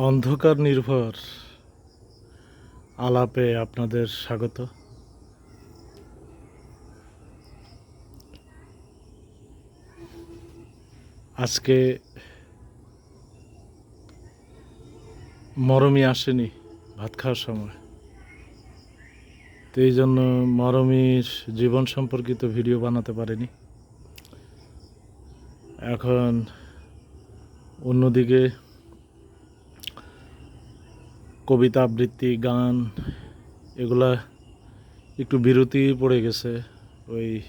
অন্ধকার নির্ভর আলাপে আপনাদের স্বাগত। আজকে মরমি আসেনি ভাত খাওয়ার সময়। তো এই জন্য মরমির জীবন সম্পর্কিত ভিডিও বানাতে পারিনি। এখন অন্যদিকে কবিতা, আবৃত্তি, গান, এগুলা একটু বিরতি পড়ে গেছে। ওই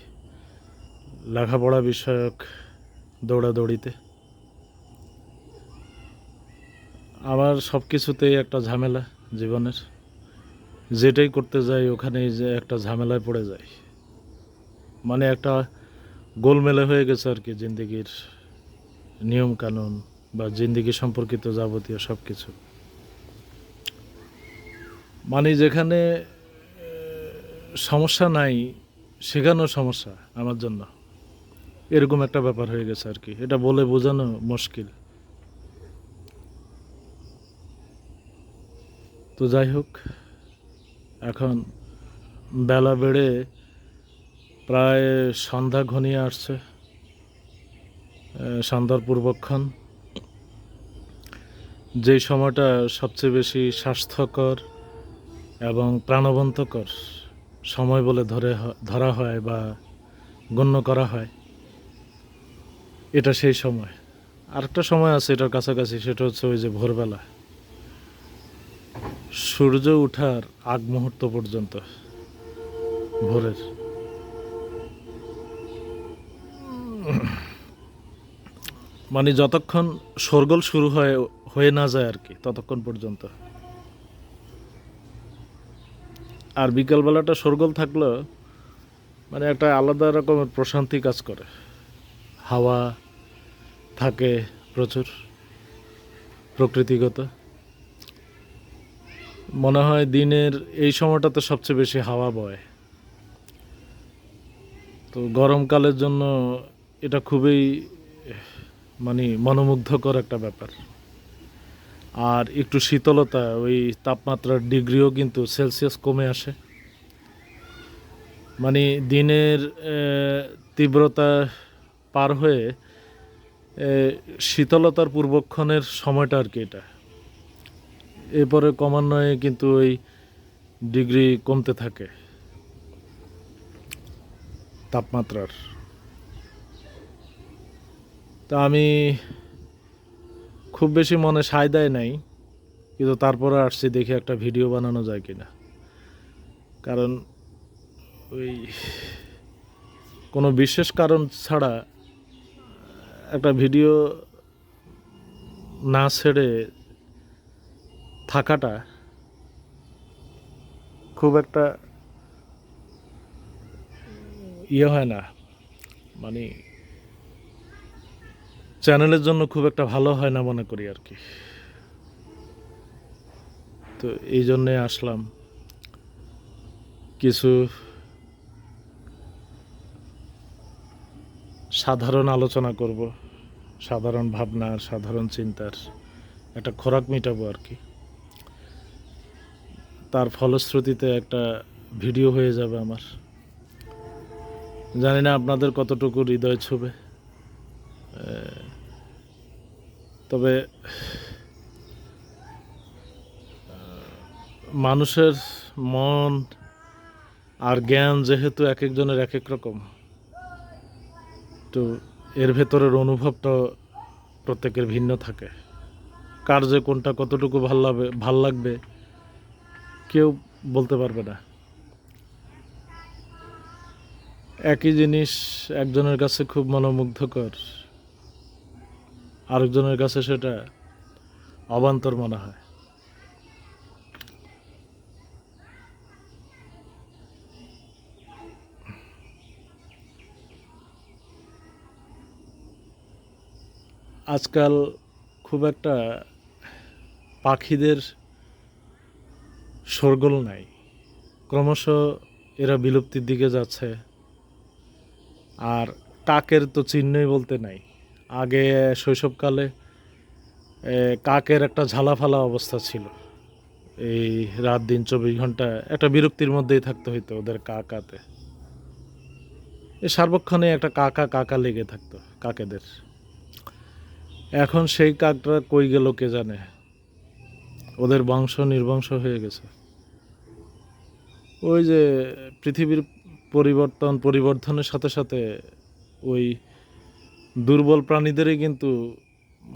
লেখাপড়া বিষয়ক দৌড়াদৌড়িতে। আবার সব কিছুতেই একটা ঝামেলা জীবনের। যেটাই করতে যাই, ওখানেই যে একটা ঝামেলায় পড়ে যাই। মানে একটা গোলমেলে হয়ে গেছে আর কি জিন্দিগির নিয়মকানুন বা জিন্দিগি সম্পর্কিত যাবতীয় সব কিছু মানে যেখানে সমস্যা নাই, সেখানেও সমস্যা আমার জন্য। এরকম একটা ব্যাপার হয়ে গেছে আর কি। এটা বলে বোঝানো মুশকিল। তো যাই হোক, এখন বেলা বেড়ে প্রায় সন্ধ্যা ঘনিয়ে আসছে সন্ধ্যার পূর্বক্ষণ। যেই সময়টা সবচেয়ে বেশি স্বাস্থ্যকর এবং প্রাণবন্তকর সময় বলে ধরে ধরা হয় বা গণ্য করা হয়। এটা সেই সময়। আরেকটা সময় আছে এটার কাছাকাছি, সেটা হচ্ছে ওই যে ভোরবেলা। সূর্য ওঠার আগ মুহূর্ত পর্যন্ত ভোরের। মানে যতক্ষণ শোরগোল শুরু হয়, হয়ে না যায় আর কি, ততক্ষণ পর্যন্ত। আর বিকালবেলাটা শোরগোল থাকলেও মানে একটা আলাদা রকমের প্রশান্তি কাজ করে। হাওয়া থাকে প্রচুর, প্রকৃতিগত। মনে হয় দিনের এই সময়টাতে সবচেয়ে বেশি হাওয়া বয়। তো গরমকালের জন্য এটা খুবই মানে মনোমুগ্ধকর একটা ব্যাপার। আর একটু শীতলতা, ওই তাপমাত্রার ডিগ্রিও কিন্তু সেলসিয়াস কমে আসে। মানে দিনের তীব্রতা পার হয়ে শীতলতার পূর্বক্ষণের সময়টা আর কি এটা। এরপরে ক্রমান্বয়ে কিন্তু ওই ডিগ্রি কমতে থাকে তাপমাত্রার। তা আমি খুব বেশি মনে সায় দেয় নাই, কিন্তু তারপরে আসছি দেখি একটা ভিডিও বানানো যায় কিনা। কারণ ওই কোনো বিশেষ কারণ ছাড়া একটা ভিডিও না ছেড়ে থাকাটা খুব একটা ইয়ে হয় না। মানে চ্যানেলের জন্য খুব একটা ভালো হয় না মনে করি আর কি। তো এই জন্যে আসলাম। কিছু সাধারণ আলোচনা করব, সাধারণ ভাবনার সাধারণ চিন্তার একটা খোরাক মেটাবো আর কি। তার ফলশ্রুতিতে একটা ভিডিও হয়ে যাবে আমার। জানি না আপনাদের কতটুকু হৃদয় ছুবে। তবে মানুষের মন আর জ্ঞান যেহেতু এক একজনের এক এক রকম, তো এর ভেতরের অনুভবটা প্রত্যেকের ভিন্ন থাকে। কার যে কোনটা কতটুকু ভালো লাগবে ভালো লাগবে, কেউ বলতে পারবে না। একই জিনিস একজনের কাছে খুব মনোমুগ্ধকর। আরেকজনের কাছে সেটা অবান্তর মনে হয়। আজকাল খুব একটা পাখিদের শোরগোল নাই। ক্রমশ এরা বিলুপ্তির দিকে যাচ্ছে। আর কাকের তো চিহ্নই বলতে নাই। আগে শৈশবকালে কাকের একটা ঝালাফালা অবস্থা ছিল। এই রাত দিন চব্বিশ ঘণ্টা একটা বিরক্তির মধ্যেই থাকতে হইতো ওদের কাকাতে। এ সার্বক্ষণে একটা কাকা কাকা লেগে থাকতো কাকেদের। এখন সেই কাকটা কই গেল কে জানে? ওদের বংশ নির্বংশ হয়ে গেছে। ওই যে পৃথিবীর পরিবর্তন পরিবর্তনের সাথে সাথে ওই দুর্বল প্রাণীদেরই কিন্তু,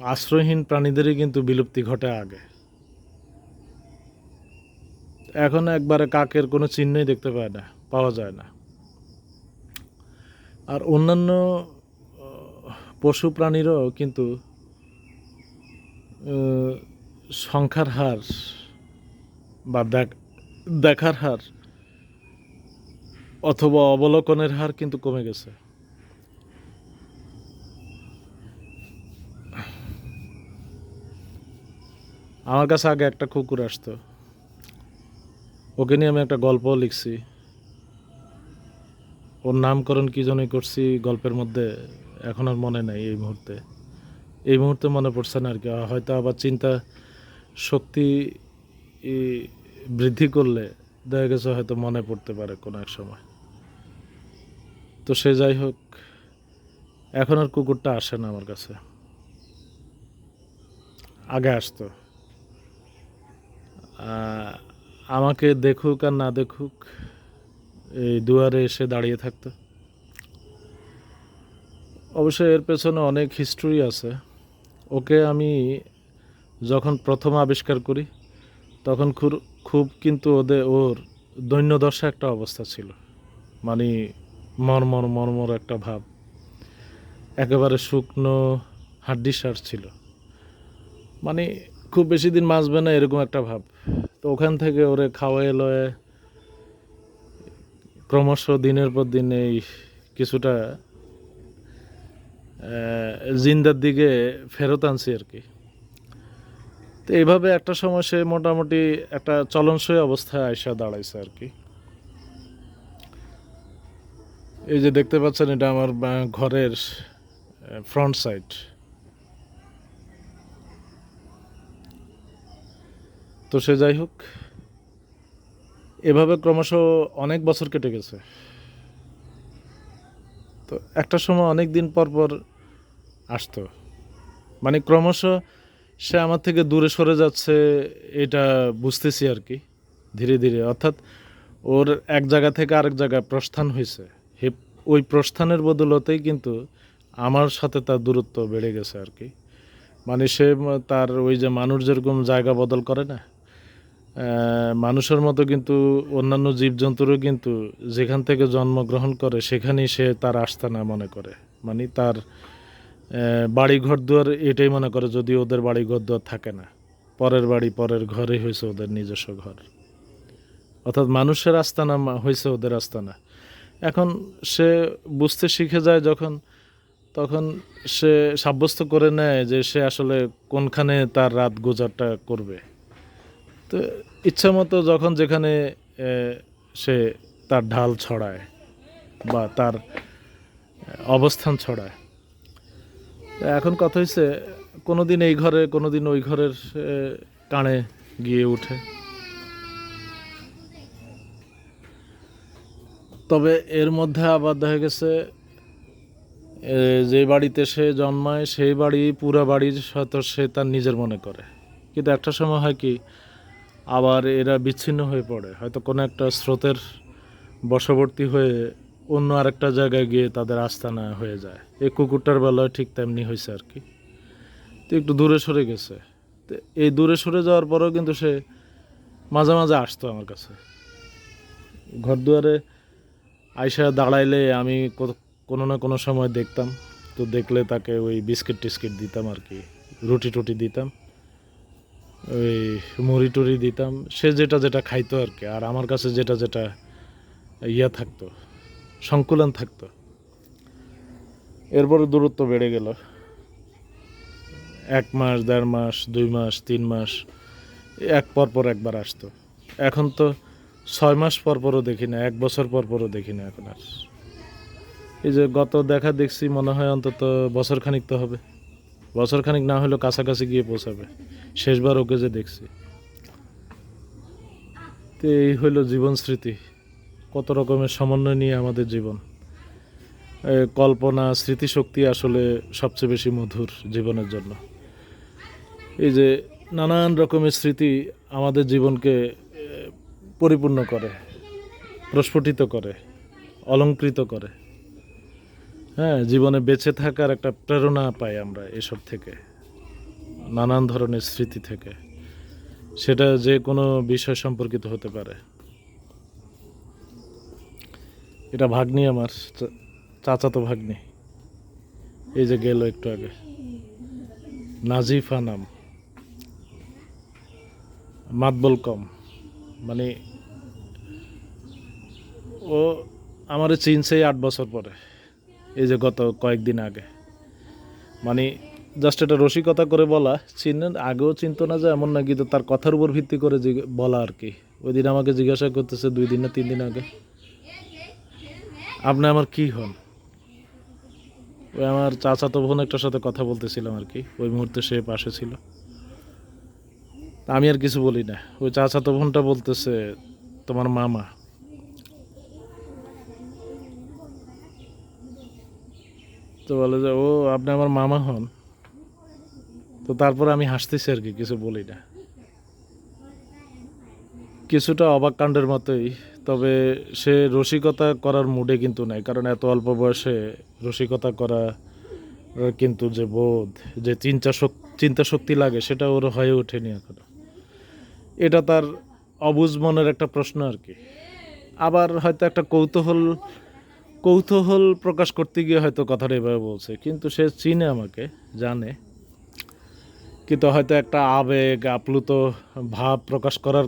আশ্রয়হীন প্রাণীদেরই কিন্তু বিলুপ্তি ঘটে আগে। এখন একবারে কাকের কোনো চিহ্নই দেখতে পায় না, পাওয়া যায় না। আর অন্যান্য পশু প্রাণীরও কিন্তু সংখ্যার হার বা দেখ- দেখার হার অথবা অবলোকনের হার কিন্তু কমে গেছে। আমার কাছে আগে একটা কুকুর আসতো। ওকে নিয়ে আমি একটা গল্প লিখছি। ওর নামকরণ কী জন্যই করছি গল্পের মধ্যে এখন আর মনে নাই এই মুহূর্তে। এই মুহূর্তে মনে পড়ছে না আর কি। হয়তো আবার চিন্তা শক্তি বৃদ্ধি করলে দেখা গেছে হয়তো মনে পড়তে পারে কোনো এক সময়। তো সে যাই হোক, এখন আর কুকুরটা আসে না আমার কাছে। আগে আসতো। আমাকে দেখুক আর না দেখুক, এই দুয়ারে এসে দাঁড়িয়ে থাকতো। অবশ্য এর পেছনে অনেক হিস্ট্রি আছে। ওকে আমি যখন প্রথম আবিষ্কার করি, তখন খুব খুব কিন্তু ওদের ওর দৈন্যদশা একটা অবস্থা ছিল। মানে মরমর মরমর একটা ভাব। একেবারে শুকনো হাড্ডিসার ছিল। মানে খুব বেশি দিন বাঁচবে না, এরকম একটা ভাব। তো ওখান থেকে ওরে খাওয়াই লয়ে ক্রমশ দিনের পর দিন এই কিছুটা জিন্দার দিকে ফেরত আনছি আর কি। তো এইভাবে একটা সময় সে মোটামুটি একটা চলনসই অবস্থায় আইসা দাঁড়াইছে আর কি। এই যে দেখতে পাচ্ছেন, এটা আমার ঘরের ফ্রন্ট সাইড তো সে যাই হোক, এভাবে ক্রমশ অনেক বছর কেটে গেছে। তো একটা সময় অনেক দিন পর পর আসতো। মানে ক্রমশ সে আমার থেকে দূরে সরে যাচ্ছে, এটা বুঝতেছি আর কি, ধীরে ধীরে। অর্থাৎ ওর এক জায়গা থেকে আরেক জায়গায় প্রস্থান হয়েছে। হে, ওই প্রস্থানের বদলতেই কিন্তু আমার সাথে তার দূরত্ব বেড়ে গেছে আর কি। মানে সে তার ওই যে মানুষ যেরকম জায়গা বদল করে না মানুষের মতো কিন্তু অন্যান্য জীবজন্তুরও কিন্তু যেখান থেকে জন্মগ্রহণ করে, সেখানেই সে তার আস্তানা মনে করে। মানে তার বাড়ি ঘর দুয়ার এটাই মনে করে যদি ওদের বাড়ি ঘর দুয়ার থাকে না। পরের বাড়ি পরের ঘরেই হয়েছে ওদের নিজস্ব ঘর। অর্থাৎ মানুষের আস্তানা হয়েছে ওদের আস্তানা এখন সে বুঝতে শিখে যায় যখন, তখন সে সাব্যস্ত করে নেয় যে সে আসলে কোনখানে তার রাত গোজারটা করবে। তো ইচ্ছা মতো যখন যেখানে সে তার ঢাল ছড়ায় বা তার অবস্থান ছড়ায়। এখন কথা হয়েছে কোনো দিন এই ঘরে কোনো দিন ওই ঘরের কানে গিয়ে উঠে। তবে এর মধ্যে আবার দেখা গেছে যে বাড়িতে সে জন্মায়, সেই বাড়ি, পুরা বাড়ির হয়তো সে তার নিজের মনে করে। কিন্তু একটা সময় হয় কি আবার এরা বিচ্ছিন্ন হয়ে পড়ে। হয়তো কোনো একটা স্রোতের বশবর্তী হয়ে অন্য আরেকটা জায়গায় গিয়ে তাদের আস্তানা হয়ে যায়। এই কুকুরটার বেলায় ঠিক তেমনি হয়েছে আর কি। তো একটু দূরে সরে গেছে। তো এই দূরে সরে যাওয়ার পরেও কিন্তু সে মাঝে মাঝে আসতো আমার কাছে। ঘর দুয়ারে আইসা দাঁড়াইলে আমি কোনো না কোনো সময় দেখতাম। তো দেখলে তাকে ওই বিস্কিট টিস্কিট দিতাম আর কি, রুটি টুটি দিতাম। ওই মুড়ি টুড়ি দিতাম। সে যেটা যেটা খাইতো আর কি, আর আমার কাছে যেটা যেটা ইয়া থাকতো, সংকুলন থাকতো। এরপরে দূরত্ব বেড়ে গেল। এক মাস, দেড় মাস, দুই মাস, তিন মাস, এক পর পর একবার আসতো। এখন তো ছয় মাস পর পরও দেখি না, এক বছর পর পরও দেখি না এখন আর। এই যে গত দেখা দেখছি, মনে হয় অন্তত বছর খানিক তো হবে। বছর খানিক না হলেও কাছাকাছি গিয়ে পৌঁছাবে। শেষবার ওকে যে দেখছি। তো এই হইল জীবন স্মৃতি। কত রকমের সমন্বয় নিয়ে আমাদের জীবন। কল্পনা, স্মৃতিশক্তি আসলে সবচেয়ে বেশি মধুর জীবনের জন্য। এই যে নানান রকমের স্মৃতি আমাদের জীবনকে পরিপূর্ণ করে, প্রস্ফুটিত করে, অলঙ্কৃত করে। হ্যাঁ জীবনে বেঁচে থাকার একটা প্রেরণা পাই আমরা এসব থেকে, নানান ধরনের স্মৃতি থেকে। সেটা যে কোনো বিষয় সম্পর্কিত হতে পারে। এটা ভাগ্নি আমার চাচাতো ভাগ্নি। এই যে গেল একটু আগে। নাজিফা নাম। মাতবল কম। মানে ও আমার চিনছে আট বছর পরে। এই যে গত কয়েকদিন আগে। মানে জাস্ট এটা রসিকতা করে বলা, চিনেন, আগেও চিনত না যে এমন না, কিন্তু তার কথার উপর ভিত্তি করে বলা আর কি। ওই দিন আমাকে জিজ্ঞাসা করতেছে দুই দিন না তিন দিন আগে, আপনি আমার কি হন? ওই আমার চাচাতো বোন একটার সাথে কথা বলতেছিলাম আর কি, ওই মুহূর্তে সে পাশে ছিল। আমি আর কিছু বলি না। ওই চাচাতো বোনটা বলতেছে, তোমার মামা। তো বলে যে, ও, আপনি আমার মামা হন। তো তারপর আমি হাসতেছি আর কি, কিছু বলি না। কিছুটা অবাক কাণ্ডের মতোই, তবে সে রসিকতা করার মুডে কিন্তু নাই, কারণ এত অল্প বয়সে রসিকতা করা কিন্তু যে বোধ, যে চিন্তা চিন্তা শক্তি লাগে, সেটা ওর হয়ে ওঠেনি এখনও। এটা তার অবুজ মনের একটা প্রশ্ন আর কি। আবার হয়তো একটা কৌতূহল কৌতূহল প্রকাশ করতে গিয়ে হয়তো কথাটা এভাবে বলছে, কিন্তু সে চিনে আমাকে, জানে। কিন্তু হয়তো একটা আবেগ, আপ্লুত ভাব প্রকাশ করার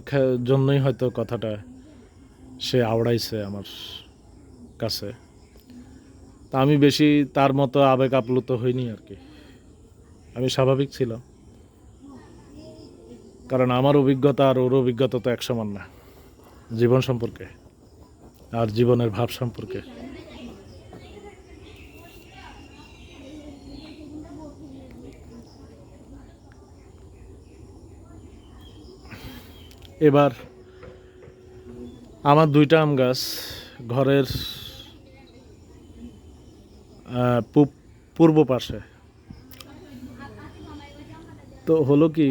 জন্যই হয়তো কথাটা সে আওড়াইছে আমার কাছে। তা আমি বেশি তার মতো আবেগ আপ্লুত হইনি আর কি। আমি স্বাভাবিক ছিলাম। কারণ আমার অভিজ্ঞতা আর ওর অভিজ্ঞতা তো এক সমান না, জীবন সম্পর্কে, আর জীবনের ভাব সম্পর্কে। এবার আমার দুইটা আম গাছ, ঘরের পূর্ব পাশে। তো হলো কি,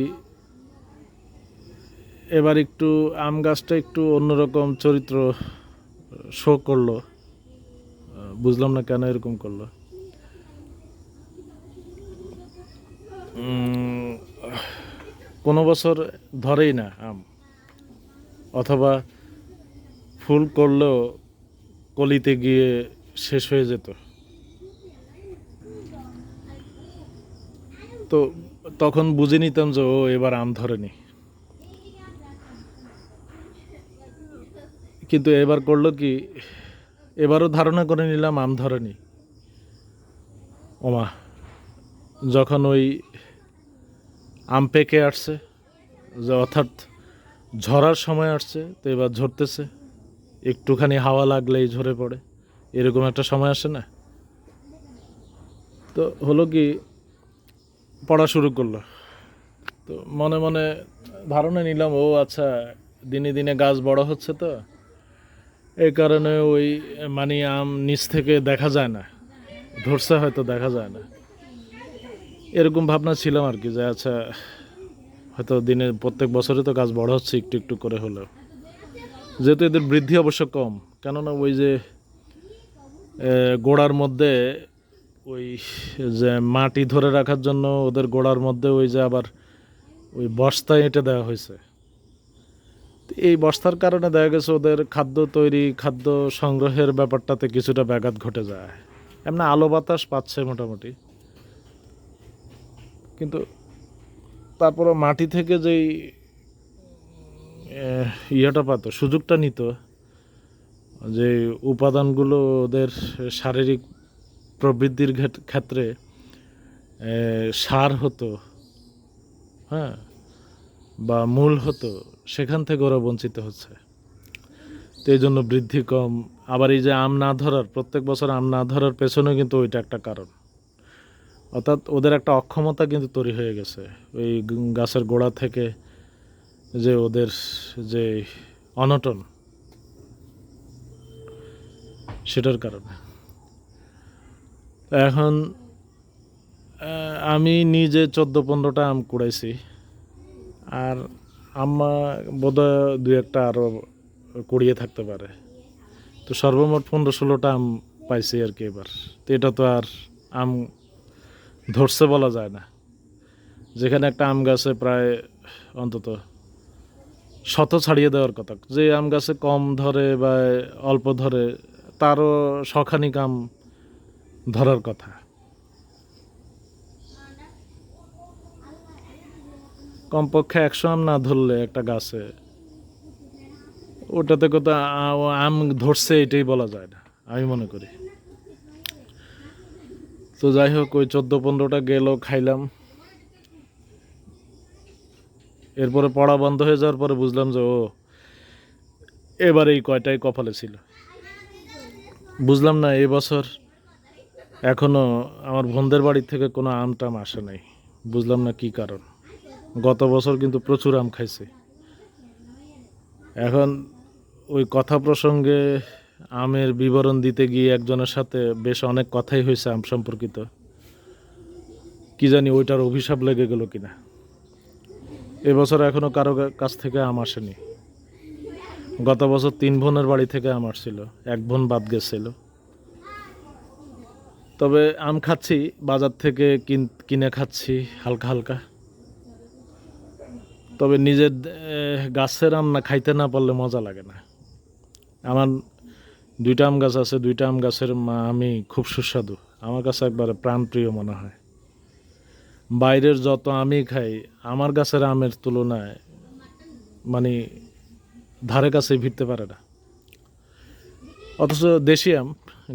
এবার একটু আম গাছটা একটু অন্যরকম চরিত্র শো করল। বুঝলাম না কেন এরকম করল। কোনো বছর ধরেই না আম। অথবা ফুল করলেও কলিতে গিয়ে শেষ হয়ে যেত। তো তখন বুঝে নিতাম যে, ও এবার আম ধরেনি। কিন্তু এবার করল কি, এবারও ধারণা করে নিলাম আম ধরেনি। ওমা, যখন ওই আম পেকে আসছে, যে অর্থাৎ ঝরার সময় আসছে, তো এবার ঝরতেছে। একটুখানি হাওয়া লাগলেই ঝরে পড়ে। এরকম একটা সময় আসে না? তো হলো কি, পড়া শুরু করল। তো মনে মনে ধারণা নিলাম, ও আচ্ছা দিনে দিনে গাছ বড় হচ্ছে তো। এই কারণে ওই মানে আম নিচ থেকে দেখা যায় না। ধরছে হয়তো, দেখা যায় না। এরকম ভাবনা ছিলাম আর কি, যে আচ্ছা হয়তো দিনে প্রত্যেক বছরে তো গাছ বড় হচ্ছে একটু একটু করে হলেও। যেহেতু এদের বৃদ্ধি অবশ্য কম, কেননা ওই যে গোড়ার মধ্যে ওই যে মাটি ধরে রাখার জন্য ওদের গোড়ার মধ্যে ওই যে আবার ওই বস্তায় এঁটে দেওয়া হয়েছে। এই বস্তার কারণে দেখা গেছে ওদের খাদ্য তৈরি, খাদ্য সংগ্রহের ব্যাপারটাতে কিছুটা ব্যাঘাত ঘটে যায়। এমনি আলো বাতাস পাচ্ছে মোটামুটি। কিন্তু তারপরে মাটি থেকে যেই ইয়েটা পাত, সুযোগটা নিত, যে উপাদানগুলো ওদের শারীরিক প্রবৃদ্ধির ক্ষেত্রে সার হতো হ্যাঁ বা মূল হতো, সেখান থেকে ওরা বঞ্চিত হচ্ছে। তো এই জন্য বৃদ্ধি কম। আবার এই যে আম না ধরার, প্রত্যেক বছর আম না ধরার পেছনেও কিন্তু ওইটা একটা কারণ। অর্থাৎ ওদের একটা অক্ষমতা কিন্তু তৈরি হয়ে গেছে। ওই গাছের গোড়া থেকে যে ওদের যে অনটন, সেটার কারণে। এখন আমি নিজে চোদ্দ পনেরোটা আম কুড়াইছি। আর আম্মা বোধহয় দু একটা আরও কুড়িয়ে থাকতে পারে। তো সর্বমোট পনেরো ষোলোটা আম পাইছি আর কি এবার। তো এটা তো আর আম ধরছে বলা যায় না। যেখানে একটা আম গাছে প্রায় অন্তত শত ছাড়িয়ে দেওয়ার কথা। যে আম গাছে কম ধরে বা অল্প ধরে, তারও শখানিক আম ধরার কথা। কমপক্ষে একশো আম না ধরলে একটা গাছে, ওটাতে আ- আম ধরছে এটাই বলা যায় না, আমি মনে করি। তো যাই হোক, ওই চোদ্দ পনেরোটা গেল, খাইলাম। এরপরে পড়া বন্ধ হয়ে যাওয়ার পরে বুঝলাম যে, ও, এবার এই কয়টাই কপালে ছিল। বুঝলাম না এবছর বছর এখনও আমার বোনদের বাড়ি থেকে কোনো আম টাম আসে নাই। বুঝলাম না কি কারণ। গত বছর কিন্তু প্রচুর আম খাইছে। এখন ওই কথা প্রসঙ্গে আমের বিবরণ দিতে গিয়ে একজনের সাথে বেশ অনেক কথাই হয়েছে আম সম্পর্কিত। কি জানি ওইটার অভিশাপ লেগে গেল কিনা। এবছর এখনও কারও কাছ থেকে আম আসেনি। গত বছর তিন বোনের বাড়ি থেকে আম আসছিল, এক বোন বাদ গেছিল। তবে আম খাচ্ছি, বাজার থেকে কিন- কিনে খাচ্ছি, হালকা হালকা। তবে নিজের গাছের আম না খাইতে না পারলে মজা লাগে না। আমার দুইটা আম গাছ আছে, দুইটা আম গাছের আমি খুব সুস্বাদু। আমার কাছে একবারে প্রাণপ্রিয় মনে হয়। বাইরের যত আমি খাই, আমার গাছের আমের তুলনায় মানে ধারে কাছে ভিড়তে পারে না। অথচ দেশি আম,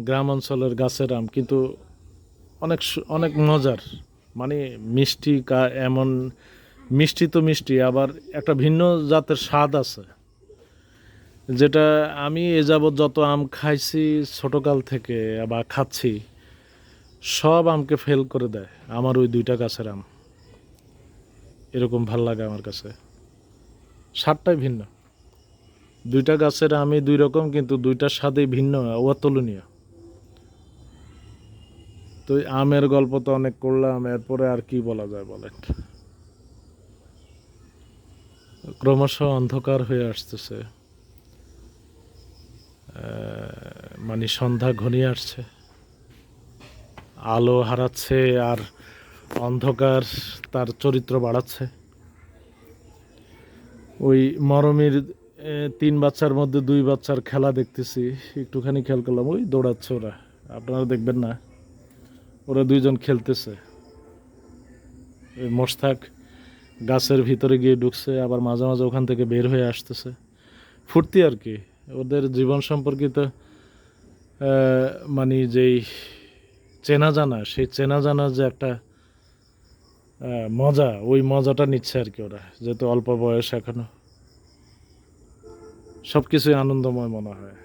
গ্রাম অঞ্চলের গাছের আম কিন্তু অনেক অনেক মজার। মানে মিষ্টি কা, এমন মিষ্টি তো মিষ্টি, আবার একটা ভিন্ন জাতের স্বাদ আছে। যেটা আমি এ যাবৎ যত আম খাইছি ছোটকাল থেকে বা খাচ্ছি, সব আমকে ফেল করে দেয় আমার ওই দুইটা গাছের আম। এরকম ভালো লাগে আমার কাছে। স্বাদটাই ভিন্ন। দুইটা গাছের আমি দুই রকম, কিন্তু দুইটার স্বাদই ভিন্ন, অতুলনীয়। তো আমের গল্প তো অনেক করলাম, এরপরে আর কি বলা যায় বলেন? ক্রমশ অন্ধকার হয়ে আসতেছে। মানে সন্ধ্যা ঘনিয়ে আসছে। আলো হারাচ্ছে আর অন্ধকার তার চরিত্র বাড়াচ্ছে। ওই মরমের তিন বাচ্চার মধ্যে দুই বাচ্চার খেলা দেখতেছি, একটুখানি খেয়াল করলাম, ওই দৌড়াচ্ছে ওরা। আপনারা দেখবেন না, ওরা দুইজন খেলতেছে। ওই মোশতাক গাছের ভিতরে গিয়ে ঢুকছে, আবার মাঝে মাঝে ওখান থেকে বের হয়ে আসতেছে। ফুর্তি আর কি। ওদের জীবন সম্পর্কিত মানে যেই চেনা জানা, সেই চেনা জানা যে একটা মজা, ওই মজাটা নিচ্ছে আর কি ওরা, যেহেতু অল্প বয়স এখনও। সব কিছুই আনন্দময় মনে হয়।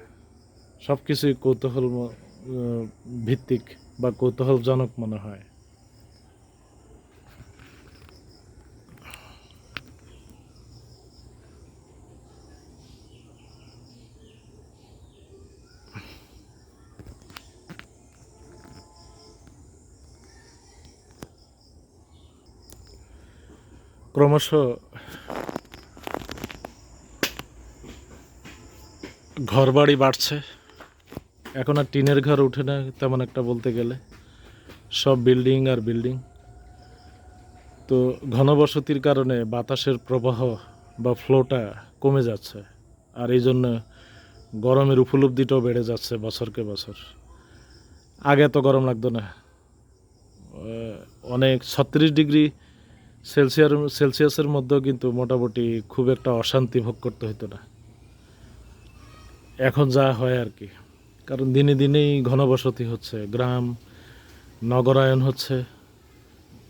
সব কিছুই কৌতূহল ভিত্তিক বা কৌতূহলজনক মনে হয়। ক্রমশ ঘর বাড়ি বাড়ছে। এখন আর টিনের ঘর উঠে না, তেমন একটা বলতে গেলে। সব বিল্ডিং আর বিল্ডিং। তো ঘনবসতির কারণে বাতাসের প্রবাহ বা ফ্লোটা কমে যাচ্ছে। আর এই জন্য গরমের উপলব্ধিটাও বেড়ে যাচ্ছে বছরকে বছর। আগে তো গরম লাগতো না। অনেক ছত্রিশ ডিগ্রি সেলসিয়ার সেলসিয়াসের মধ্যেও কিন্তু মোটামুটি খুব একটা অশান্তি ভোগ করতে হতো না। এখন যা হয় আর কি। কারণ দিনে দিনেই ঘনবসতি হচ্ছে গ্রাম নগরায়ন হচ্ছে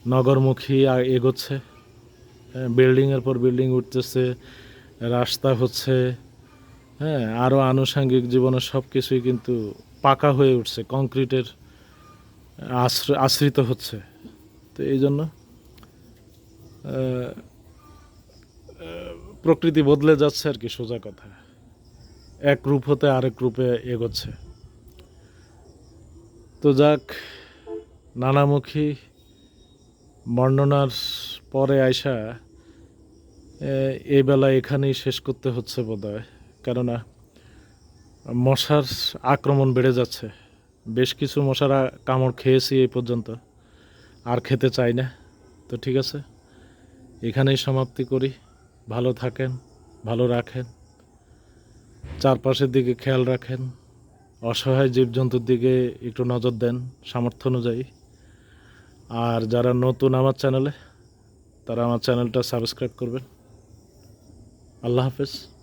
নগরমুখী এগোচ্ছে হ্যাঁ, বিল্ডিংয়ের পর বিল্ডিং উঠতেছে রাস্তা হচ্ছে হ্যাঁ আরও আনুষঙ্গিক জীবনের সব কিছুই কিন্তু পাকা হয়ে উঠছে কংক্রিটের আশ্র- আশ্রিত হচ্ছে। তো এই জন্য প্রকৃতি বদলে যাচ্ছে আর কি, সোজা কথা। এক রূপ হতে আরেক রূপে এগোচ্ছে। তো যাক, নানামুখী বর্ণনার পরে আয়সা এই বেলা এখানেই শেষ করতে হচ্ছে বোধহয়। কেননা, মশার আক্রমণ বেড়ে যাচ্ছে। বেশ কিছু মশারা কামড় খেয়েছি এই পর্যন্ত। আর খেতে চাই না। তো ঠিক আছে। এখানেই সমাপ্তি করি। ভালো থাকেন, ভালো রাখেন। চারপাশের দিকে খেয়াল রাখেন। অসহায় জীবজন্তুর দিকে একটু নজর দেন সামর্থ্য অনুযায়ী। আর যারা নতুন আমার চ্যানেলে, তারা আমার চ্যানেলটা সাবস্ক্রাইব করবেন। আল্লাহ হাফেজ।